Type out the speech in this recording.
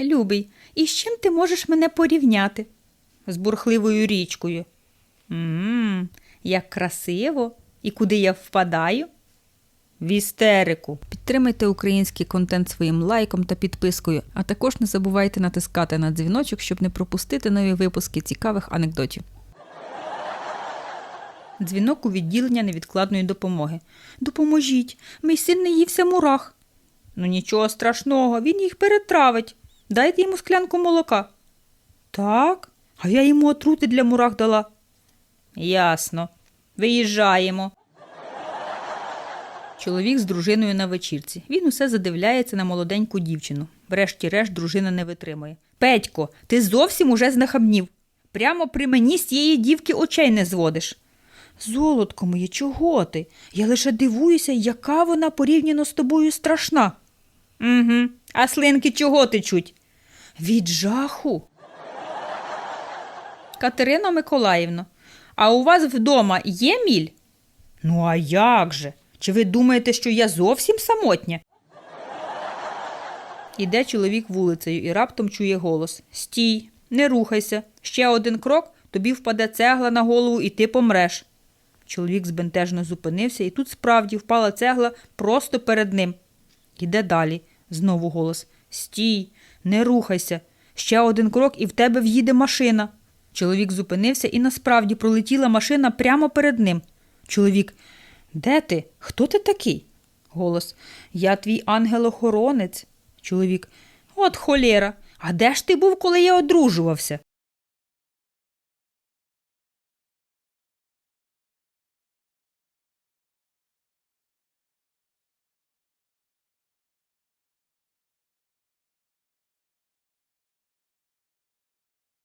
Любий, і з чим ти можеш мене порівняти? З бурхливою річкою. Мм, як красиво. І куди я впадаю? В істерику. Підтримайте український контент своїм лайком та підпискою, а також не забувайте натискати на дзвіночок, щоб не пропустити нові випуски цікавих анекдотів. Дзвінок у відділення невідкладної допомоги. Допоможіть, мій син не ївся мурах. Ну нічого страшного, він їх перетравить. Дайте йому склянку молока. Так, а я йому отрути для мурах дала. Ясно. Виїжджаємо. Чоловік з дружиною на вечірці. Він усе задивляється на молоденьку дівчину. Врешті-решт дружина не витримує. Петько, ти зовсім уже знахабнів. Прямо при мені з цієї дівки очей не зводиш. Золотко моє, чого ти? Я лише дивуюся, яка вона порівняно з тобою страшна. Угу. А слинки чого течуть? Від жаху. Катерина Миколаївна, а у вас вдома є міль? Ну, а як же? Чи ви думаєте, що я зовсім самотня? Іде чоловік вулицею і раптом чує голос Стій, не рухайся. Ще один крок, тобі впаде цегла на голову, і ти помреш. Чоловік збентежно зупинився, і тут справді впала цегла просто перед ним. Іде далі. Знову голос Стій, не рухайся. Ще один крок, і в тебе в'їде машина. Чоловік зупинився, і насправді пролетіла машина прямо перед ним. Чоловік, де ти? Хто ти такий? Голос Я твій ангел-охоронець. Чоловік. От холєра. А де ж ти був, коли я одружувався?